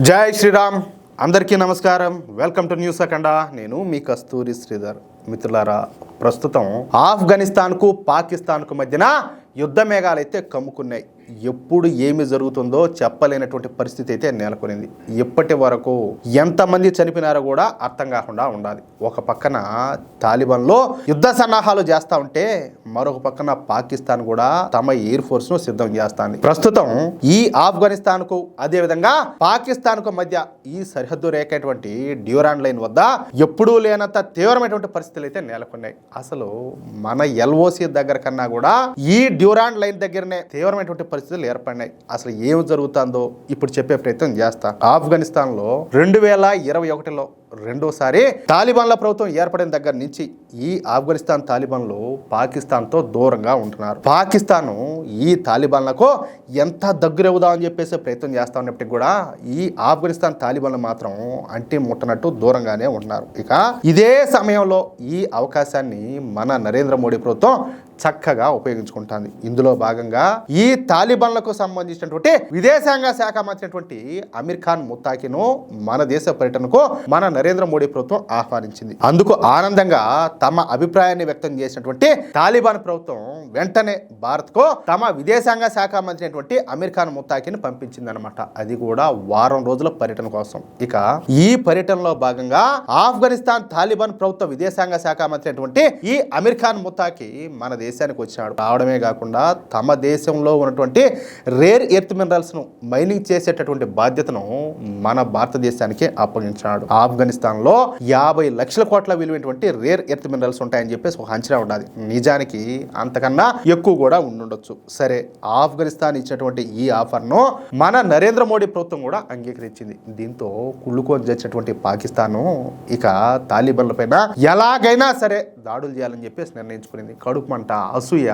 జై శ్రీరామ్. అందరికీ నమస్కారం. Welcome to news Akhanda. నేను మీ కస్తూరి శ్రీధర్. మిత్రులారా ప్రస్తుతం ఆఫ్ఘనిస్తాన్కు పాకిస్తాన్కు మధ్యన యుద్ధ మేఘాలు అయితే కమ్ముకున్నాయి. ఎప్పుడు ఏమి జరుగుతుందో చెప్పలేనటువంటి పరిస్థితి అయితే నెలకొనింది. ఇప్పటి వరకు ఎంతమంది చనిపోయినారో కూడా అర్థం కాకుండా ఉండాలి. ఒక పక్కన తాలిబాన్లో యుద్ధ సన్నాహాలు చేస్తా ఉంటే మరొక పక్కన పాకిస్తాన్ కూడా తమ ఎయిర్ ఫోర్స్ను సిద్ధం చేస్తాంది. ప్రస్తుతం ఈ ఆఫ్ఘనిస్తాన్కు అదేవిధంగా పాకిస్తాన్కు మధ్య ఈ సరిహద్దు రేఖటువంటి డ్యూరాన్ లైన్ వద్ద ఎప్పుడూ లేనంత తీవ్రమైనటువంటి పరిస్థితులు అయితే నెలకొన్నాయి. అసలు మన ఎల్ఓసి దగ్గర కన్నా కూడా ఈ డ్యూరాండ్ లైన్ దగ్గరనే తీవ్రమైనటువంటి పరిస్థితులు ఏర్పడినాయి. అసలు ఏం జరుగుతుందో ఇప్పుడు చెప్పే ప్రయత్నం చేస్తా. ఆఫ్ఘనిస్తాన్లో రెండు వేల ఇరవై ఒకటిలో రెండోసారి తాలిబాన్ల ప్రభుత్వం ఏర్పడిన దగ్గర నుంచి ఈ ఆఫ్ఘనిస్తాన్ తాలిబాన్లు పాకిస్తాన్తో దూరంగా ఉంటున్నారు. పాకిస్తాన్ ఈ తాలిబాన్లకు ఎంత దగ్గరవుదా అని చెప్పేసి ప్రయత్నం చేస్తా ఉన్నప్పటికీ కూడా ఈ ఆఫ్ఘనిస్తాన్ తాలిబాన్లు మాత్రం అంటి ముట్టనట్టు దూరంగానే ఉంటున్నారు. ఇక ఇదే సమయంలో ఈ అవకాశాన్ని మన నరేంద్ర మోడీ ప్రభుత్వం చక్కగా ఉపయోగించుకుంటుంది. ఇందులో భాగంగా ఈ తాలిబాన్లకు సంబంధించినటువంటి విదేశాంగ శాఖ మంత్రి అమీర్ ఖాన్ ముత్తాకిను మన దేశ పర్యటనకు మన నరేంద్ర మోడీ ప్రభుత్వం ఆహ్వానించింది. అందుకు ఆనందంగా తమ అభిప్రాయాన్ని వ్యక్తం చేసినటువంటి తాలిబాన్ ప్రభుత్వం వెంటనే భారత్కు తమ విదేశాంగ శాఖ మంత్రి అయినటువంటి అమీర్ ఖాన్ ముత్తాకిని పంపించింది అనమాట అది కూడా వారం రోజుల పర్యటన కోసం. ఇక ఈ పర్యటనలో భాగంగా ఆఫ్ఘనిస్తాన్ తాలిబాన్ ప్రభుత్వ విదేశాంగ శాఖ మంత్రి అయినటువంటి ఈ అమీర్ ఖాన్ ముత్తాకి మన దేశానికి వచ్చాడు రావడమే కాకుండా తమ దేశంలో ఉన్నటువంటి రేర్ ఎర్త్ మినరల్స్ను మైనింగ్ చేసేటటువంటి బాధ్యతను మన భారతదేశానికి అప్పగించాడు ఆఫ్ఘనిస్తాన్లో యాభై లక్షల కోట్ల విలువైనటువంటి రేర్ ఎర్త్ మినరల్స్ ఉంటాయని చెప్పేసి ఒక అంచనా ఉండాలి నిజానికి అంతకన్నా ఎక్కువ కూడా ఉండుండొచ్చు. సరే ఆఫ్ఘనిస్తాన్ ఇచ్చినటువంటి ఈ ఆఫర్ను మన నరేంద్ర మోడీ ప్రభుత్వం కూడా అంగీకరించింది. దీంతో కుళ్ళుకొని చేసినటువంటి పాకిస్తాన్ ఇక తాలిబన్లపైన ఎలాగైనా సరే దాడులు చేయాలని చెప్పేసి నిర్ణయించుకునింది. కడుపు మంట అసూయ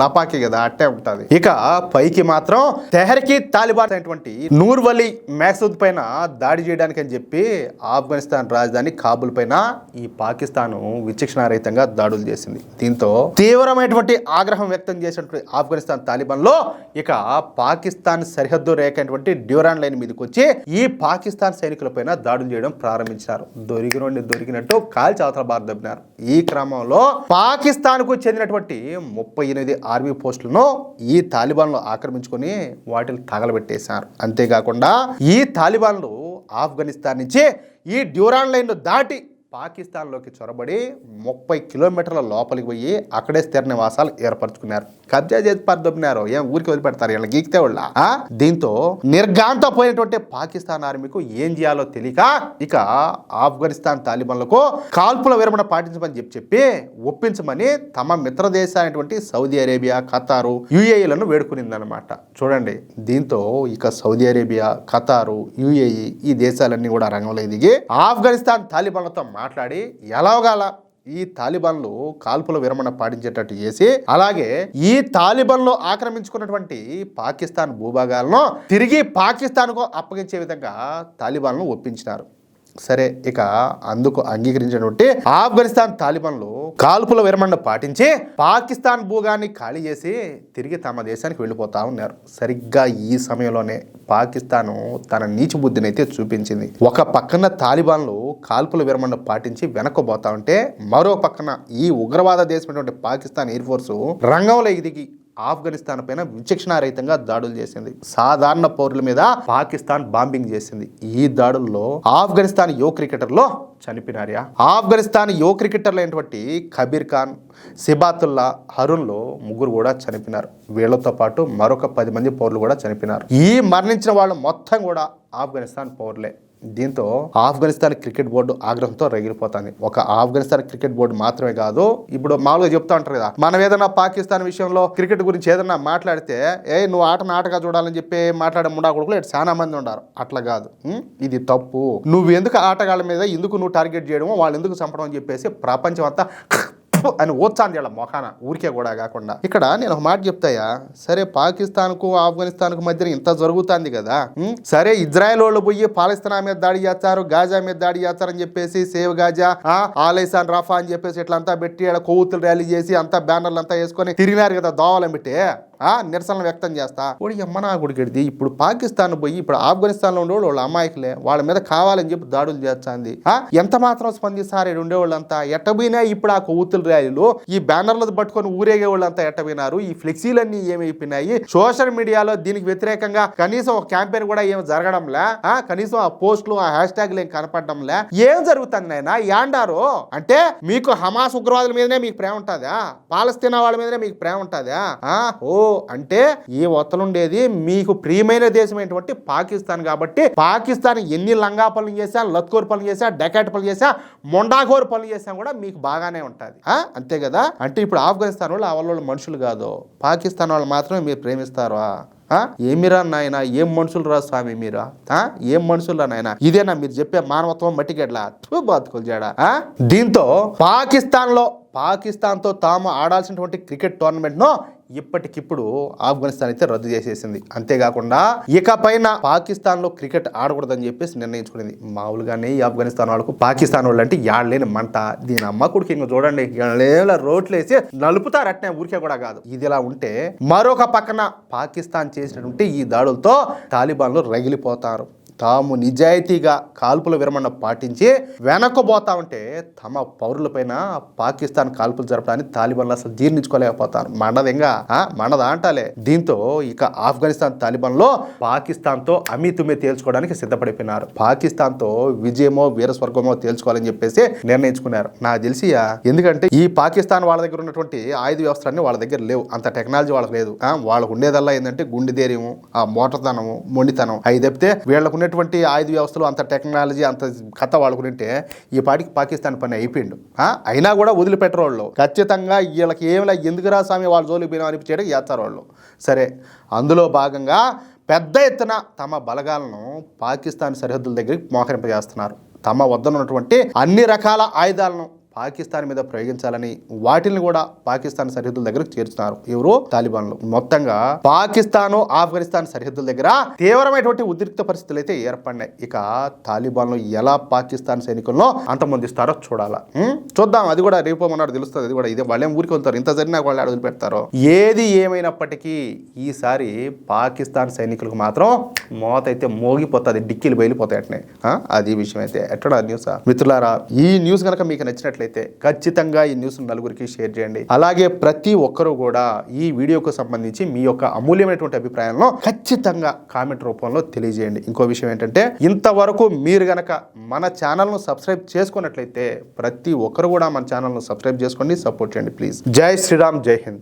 లపాకి కదా అట్టే ఉంటుంది. ఇక పైకి మాత్రం తెహరికి తాలిబాన్ అయినటువంటి నూర్వలి మేసూద్ పైన దాడి చేయడానికి అని చెప్పి ఆఫ్ఘనిస్తాన్ రాజధాని కాబుల్ పైన ఈ పాకిస్తాన్ విచక్షణారహితంగా దాడులు చేసింది. దీంతో తీవ్రమైనటువంటి ఆగ్రహం వ్యక్తం చేసినటువంటి ఆఫ్ఘనిస్తాన్ తాలిబాన్లో ఇక పాకిస్తాన్ సరిహద్దు రేఖ అయినటువంటి డ్యూరాన్ లైన్ మీదకి వచ్చి ఈ పాకిస్తాన్ సైనికులపైన దాడులు చేయడం ప్రారంభించారు. దొరికినోడిని దొరికినట్టు కాల్చి అవతల బారు దబ్బినారు ఈ క్రమంలో పాకిస్తాన్కు కాబట్టి ముప్పై ఎనిమిది ఆర్మీ పోస్టులను ఈ తాలిబాన్లు ఆక్రమించుకొని వాటిని తగలబెట్టేశారు. అంతేకాకుండా ఈ తాలిబాన్లు ఆఫ్ఘనిస్తాన్ నుంచి ఈ డ్యూరాన్ లైన్ను దాటి పాకిస్తాన్లోకి చొరబడి ముప్పై కిలోమీటర్ల లోపలికి పోయి అక్కడే స్థిర నివాసాలు ఏర్పరచుకున్నారు. కబ్జా చేసి పద్దొబ్బినారు ఏం ఊరికి వదిలిపెడతారు? వీళ్ళ గీకితే వాళ్ళ? దీంతో నిర్గాంత పోయినటువంటి పాకిస్తాన్ ఆర్మీకు ఏం చేయాలో తెలియక ఇక ఆఫ్ఘనిస్తాన్ తాలిబాన్లకు కాల్పుల విరమణ పాటించమని చెప్పి చెప్పి ఒప్పించమని తమ మిత్ర దేశాలైనటువంటి సౌదీ అరేబియా ఖతారు యుఏఈలను వేడుకునిందనమాట చూడండి దీంతో ఇక సౌదీ అరేబియా ఖతారు యుఏఈ ఈ దేశాలన్నీ కూడా రంగంలో దిగి ఆఫ్ఘనిస్తాన్ తాలిబాన్లతో మాట్లాడి ఎలాగాల ఈ తాలిబాన్లు కాల్పుల విరమణ పాటించేటట్టు చేసి అలాగే ఈ తాలిబాన్లు ఆక్రమించుకున్నటువంటి పాకిస్తాన్ భూభాగాలను తిరిగి పాకిస్తాన్కు అప్పగించే విధంగా తాలిబాన్లు ఒప్పించినారు. సరే ఇక అందుకు అంగీకరించినటువంటి ఆఫ్ఘనిస్తాన్ తాలిబాన్లు కాల్పుల విరమణ పాటించి పాకిస్తాన్ భూగాన్ని ఖాళీ చేసి తిరిగి తమ దేశానికి వెళ్ళిపోతా ఉన్నారు. సరిగ్గా ఈ సమయంలోనే పాకిస్తాన్ తన నీచు బుద్ధిని అయితే చూపించింది. ఒక పక్కన తాలిబాన్లు కాల్పుల విరమణ పాటించి వెనక్కిపోతా ఉంటే మరో పక్కన ఈ ఉగ్రవాద దేశమైనటువంటి పాకిస్తాన్ ఎయిర్ ఫోర్స్ రంగంలో ఎదిగి ఆఫ్ఘనిస్తాన్ పైన విచక్షణారహితంగా దాడులు చేసింది. సాధారణ పౌరుల మీద పాకిస్తాన్ బాంబింగ్ చేసింది. ఈ దాడుల్లో ఆఫ్ఘనిస్తాన్ యువ క్రికెటర్లో చనిపోయినారా ఆఫ్ఘనిస్తాన్ యువ క్రికెటర్లు అయినటువంటి కబీర్ ఖాన్ సిబాతుల్లా హరున్లో ముగ్గురు కూడా చనిపోయినారు. వీళ్ళతో పాటు మరొక పది మంది పౌరులు కూడా చనిపోయినారు. ఈ మరణించిన వాళ్ళు మొత్తం కూడా ఆఫ్ఘనిస్తాన్ పౌరులే. దీంతో ఆఫ్ఘనిస్తాన్ క్రికెట్ బోర్డు ఆగ్రహంతో రగిలిపోతుంది. ఒక ఆఫ్ఘనిస్తాన్ క్రికెట్ బోర్డు మాత్రమే కాదు ఇప్పుడు మామూలుగా చెప్తా ఉంటారు కదా మనం ఏదైనా పాకిస్తాన్ విషయంలో క్రికెట్ గురించి ఏదైనా మాట్లాడితే ఏ నువ్వు ఆట నాటగా చూడాలని చెప్పి మాట్లాడే ముండా కొడుకులు ఇటు చాలా మంది ఉన్నారు అట్లా కాదు. ఇది తప్పు. నువ్వు ఎందుకు ఆటగాళ్ళ మీద ఎందుకు నువ్వు టార్గెట్ చేయడమో వాళ్ళు ఎందుకు చంపడం అని చెప్పేసి ప్రపంచం అంతా అని ఓచ్చాంది వాళ్ళ మొఖాన ఊరికే కూడా కాకుండా. ఇక్కడ నేను ఒక మాట చెప్తాయా? సరే పాకిస్తాన్కు ఆఫ్ఘనిస్తాన్కు మధ్యన ఇంత జరుగుతుంది కదా? సరే ఇజ్రాయెల్ వాళ్ళు పోయి పాలిస్తానా మీద దాడి చేస్తారు గాజా మీద దాడి చేస్తారని చెప్పేసి సేవ్ గాజా ఆలైసాన్ రఫా అని చెప్పేసి ఇట్లా అంతా పెట్టి ఆడ ర్యాలీ చేసి అంతా బ్యానర్లు అంతా వేసుకొని తిరిగినారు కదా దోవలం పెట్టి ఆ నిరసన వ్యక్తం చేస్తా. ఓడి అమ్మనా గుడికెడిది ఇప్పుడు పాకిస్తాన్ పోయి ఇప్పుడు ఆఫ్ఘనిస్తాన్లో ఉండేవాళ్ళు వాళ్ళ అమాయకులే. వాళ్ళ మీద కావాలని చెప్పి దాడులు చేస్తుంది. ఆ? ఎంత మాత్రం స్పందిస్తారు ఈడ ఉండేవాళ్ళంతా ఎట్టబోయినా ఇప్పుడు ఆ కొవ్వుతుల ర్యాలీలు ఈ బ్యానర్లు పట్టుకొని ఊరేగే వాళ్ళంతా ఎట్టబోయినారు ఈ ఫ్లెక్సీలన్నీ ఏమైపోయినాయి సోషల్ మీడియాలో దీనికి వ్యతిరేకంగా కనీసం ఒక క్యాంపెయిన్ కూడా ఏం జరగడంలే. ఆ? కనీసం ఆ పోస్టులు ఆ హ్యాష్ ట్యాగ్లు ఏం కనపడడంలే. ఏం జరుగుతుంది నాయన? యాండారు? అంటే మీకు హమాస్ ఉగ్రవాదుల మీదనే మీకు ప్రేమ ఉంటుందా? పాలస్తీనా వాళ్ళ మీదనే మీకు ప్రేమ ఉంటుందా? ఓ అంటే ఈ ఒత్తలుండేది? మీకు ప్రియమైన దేశం ఏంటంటే పాకిస్తాన్ కాబట్టి పాకిస్తాన్ ఎన్ని లంగా పనులు చేసా లత్కోర్ పనులు చేసా డెకాట్ పనులు చేసా మొండాగోర్ పనులు చేసా కూడా మీకు బాగానే ఉంటుంది. అంతే కదా? అంటే ఇప్పుడు ఆఫ్ఘనిస్తాన్ వాళ్ళు వాళ్ళ వాళ్ళు మనుషులు కాదు. పాకిస్తాన్ వాళ్ళు మాత్రమే మీరు ప్రేమిస్తారు? ఏమిరా నాయన? ఏం మనుషులు రా స్వామి మీరా? ఆ? ఏం మనుషులు రా నాయన? ఇదేనా మీరు చెప్పే మానవత్వం మట్టిగడ్ల? బాతుకులు బతుకులు దీంతో పాకిస్తాన్లో తాము ఆడాల్సినటువంటి క్రికెట్ టోర్నమెంట్ను ఇప్పటికిప్పుడు ఆఫ్ఘనిస్తాన్ అయితే రద్దు చేసేసింది. అంతేకాకుండా ఇక పైన పాకిస్తాన్లో క్రికెట్ ఆడకూడదని చెప్పేసి నిర్ణయించుకునేది. మామూలుగానే ఈ ఆఫ్ఘనిస్తాన్ వాళ్ళకు పాకిస్తాన్ వాళ్ళు అంటే యాడలేని మంట. దీని అమ్మ కొడుకు ఇంక చూడండి లేల రోట్లు వేసి నలుపుతారు అట్నే ఊరికే కూడా కాదు. ఇది ఇలా ఉంటే మరొక పక్కన పాకిస్తాన్ చేసినటువంటి ఈ దాడులతో తాలిబాన్లు రగిలిపోతారు. తాము నిజాయితీగా కాల్పుల విరమణ పాటించి వెనక్కిపోతా ఉంటే తమ పౌరులపైన పాకిస్తాన్ కాల్పులు జరపడానికి తాలిబాన్లు అసలు జీర్ణించుకోలేకపోతారు. మండదంగా ఇంకా మండదా అంటాలే. దీంతో ఇక ఆఫ్ఘనిస్తాన్ తాలిబాన్లో పాకిస్తాన్తో అమితుమే తేల్చుకోవడానికి సిద్ధపడిపోయినారు. పాకిస్తాన్తో విజయమో వీరస్వర్గమో తేల్చుకోవాలని చెప్పేసి నిర్ణయించుకున్నారు. నాకు తెలిసి ఎందుకంటే ఈ పాకిస్తాన్ వాళ్ళ దగ్గర ఉన్నటువంటి ఆయుధ వ్యవస్థలన్నీ వాళ్ళ దగ్గర లేవు. అంత టెక్నాలజీ వాళ్ళకి లేదు. వాళ్ళకు ఉండేదల్లా ఏంటంటే గుండె ధైర్యము ఆ మోటతనము మొండితనం. అవి తప్పితే వీళ్ళకు ఉన్నటువంటి ఆయుధ వ్యవస్థలు అంత టెక్నాలజీ అంత కథ వాళ్ళకుంటే ఈ పాటికి పాకిస్తాన్ పని అయిపోయిండు. అయినా కూడా వదిలిపెట్టరు వాళ్ళు. ఖచ్చితంగా వీళ్ళకి ఏమిలా ఎందుకురా స్వామి వాళ్ళ జోలికి పోయినా అనిపించేయడం చేస్తారు వాళ్ళు. సరే అందులో భాగంగా పెద్ద ఎత్తున తమ బలగాలను పాకిస్తాన్ సరిహద్దుల దగ్గరికి మోహరింపజేస్తున్నారు తమ వద్దనున్నటువంటి అన్ని రకాల ఆయుధాలను పాకిస్తాన్ మీద ప్రయోగించాలని వాటిని కూడా పాకిస్తాన్ సరిహద్దుల దగ్గరకు చేర్చుతున్నారు. ఎవరు? తాలిబాన్లు. మొత్తంగా పాకిస్తాన్ ఆఫ్ఘనిస్తాన్ సరిహద్దుల దగ్గర తీవ్రమైనటువంటి ఉద్రిక్త పరిస్థితులు అయితే ఏర్పడినాయి. ఇక తాలిబాన్లు ఎలా పాకిస్తాన్ సైనికులను అంతమొందిస్తారో చూడాలా. చూద్దాం. అది కూడా రేపు మొన్నటి తెలుస్తుంది. అది కూడా ఇదే. వాళ్ళేం ఊరికి వెళ్తారు? ఇంత జరిగినా వాళ్ళు అడుగులు పెడతారు. ఏది ఏమైనప్పటికీ ఈసారి పాకిస్తాన్ సైనికులకు మాత్రం మోత అయితే మోగిపోతుంది. డిక్కీలు బయలిపోతాయి అట్నే. ఆ? అది విషయం అయితే. ఎట్టడా న్యూస్? మిత్రులారా ఈ న్యూస్ కనుక మీకు నచ్చినట్లయితే ఖచ్చితంగా ఈ న్యూస్ నలుగురికి షేర్ చేయండి. అలాగే ప్రతి ఒక్కరూ కూడా ఈ వీడియోకు సంబంధించి మీ యొక్క అమూల్యమైనటువంటి అభిప్రాయాలను ఖచ్చితంగా కామెంట్ రూపంలో తెలియజేయండి. ఇంకో విషయం ఏంటంటే ఇంతవరకు మీరు గనక మన ఛానల్ను సబ్స్క్రైబ్ చేసుకున్నట్లయితే ప్రతి ఒక్కరు కూడా మన ఛానల్ను సబ్స్క్రైబ్ చేసుకోండి సపోర్ట్ చేయండి ప్లీజ్. జై శ్రీరామ్ జై హింద్.